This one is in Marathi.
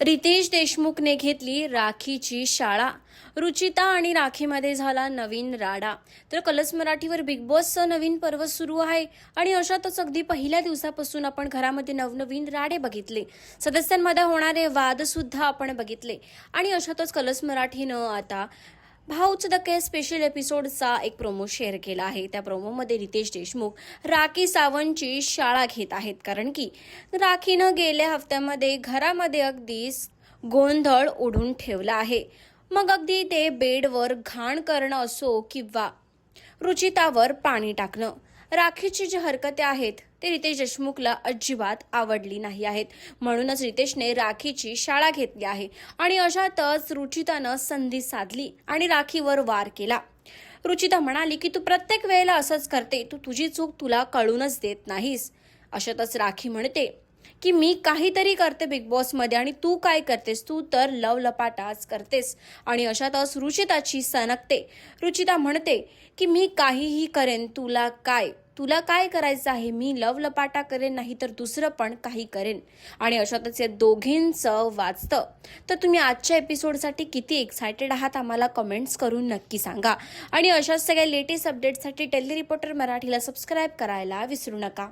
रितेश देशमुखने घेतली राखीची शाळा. रुचिता आणि राखीमध्ये झाला नवीन राडा. तर कलर्स मराठीवर बिग बॉसचं नवीन पर्व सुरू आहे आणि अशातच अगदी पहिल्या दिवसापासून आपण घरामध्ये नवनवीन राडे बघितले. सदस्यांमध्ये होणारे वाद सुद्धा आपण बघितले. आणि अशातच कलर्स मराठीनं आता भाऊच दके स्पेशल एपिसोडचा एक प्रोमो शेअर केला आहे. त्या प्रोमोमध्ये रितेश देशमुख राखी सावंतची शाळा घेत आहेत. कारण की राखीनं गेल्या हफ्त्यामध्ये घरामध्ये अगदीच गोंधळ ओढून ठेवला आहे. मग अगदी ते बेडवर घाण करणं असो किंवा रुचितावर पाणी टाकणं. राखीची जी हरकते आहेत ते रितेश देशमुखला अजिबात आवडली नाही आहेत. म्हणूनच रितेशने राखीची शाळा घेतली आहे आणि अशातच रुचितानं संधी साधली आणि राखीवर वार केला. रुचिता म्हणाली की तू प्रत्येक वेळेला असंच करते. तू तुझी चूक तुला कळूनच देत नाहीस. अशातच राखी म्हणते की मी काहीतरी करते बिग बॉसमध्ये आणि तू काय करतेस? तू तर लव लपाटाच करतेस. आणि अशातच रुचिताची सनकते रुचिता म्हणते की मी काहीही करेन तुला काय? तुला काय करायचं आहे? मी लव लपाटा करेन नाही तर दुसरं पण काही करेन. आणि अशातच या दोघींचं वाचतं. तर तुम्ही आजच्या एपिसोडसाठी किती एक्सायटेड आहात आम्हाला कमेंट्स करून नक्की सांगा. आणि अशाच सगळ्या लेटेस्ट अपडेटसाठी टेली रिपोर्टर मराठीला सबस्क्राईब करायला विसरू नका.